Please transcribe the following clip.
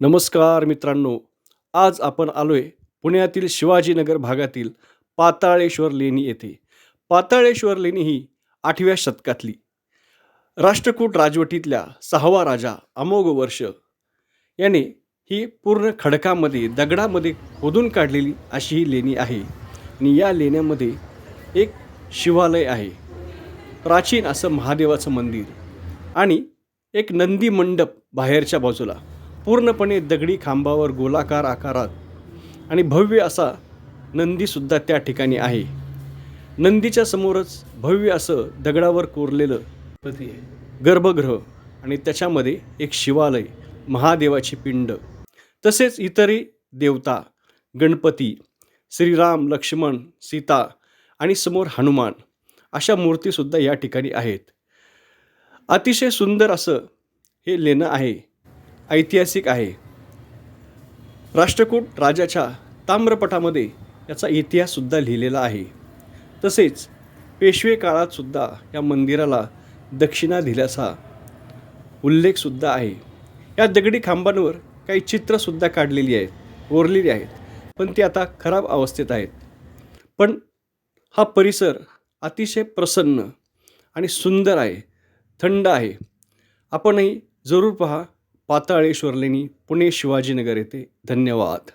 नमस्कार मित्रांनो आज आपण आलोय पुण्यातील शिवाजीनगर भागातील पाताळेश्वर लेणी येथे. पाताळेश्वर लेणी ही आठव्या शतकातली. राष्ट्रकूट राजवटीतल्या सहावा राजा अमोघ वर्ष याने ही पूर्ण खडकामध्ये दगडामध्ये खोदून काढलेली अशी ही लेणी आहे. आणि या लेण्यामध्ये एक शिवालय आहे. प्राचीन असं महादेवाचं मंदिर आणि एक नंदी मंडप बाहेरच्या बाजूला. पूर्णपणे दगडी खांबावर गोलाकार आकारात आणि भव्य असा नंदीसुद्धा त्या ठिकाणी आहे. नंदीच्या समोरच भव्य असं दगडावर कोरलेलं गर्भगृह आणि त्याच्यामध्ये एक शिवालय महादेवाची पिंड तसेच इतरही देवता गणपती श्रीराम लक्ष्मण सीता आणि समोर हनुमान अशा मूर्तीसुद्धा या ठिकाणी आहेत. अतिशय सुंदर असं हे लेणं आहे. ऐतिहासिक आहे. राष्ट्रकूट राजाच्या ताम्रपटामध्ये याचा इतिहाससुद्धा लिहिलेला आहे. तसेच पेशवे काळातसुद्धा या मंदिराला दक्षिणा दिल्याचा उल्लेखसुद्धा आहे. या दगडी खांबांवर काही चित्रसुद्धा काढलेली आहेत कोरलेली आहेत पण ती आता खराब अवस्थेत आहेत. पण हा परिसर अतिशय प्रसन्न आणि सुंदर आहे थंड आहे. आपणही जरूर पहा पाताळेश्वर लेणी पुणे शिवाजीनगर येथे धन्यवाद.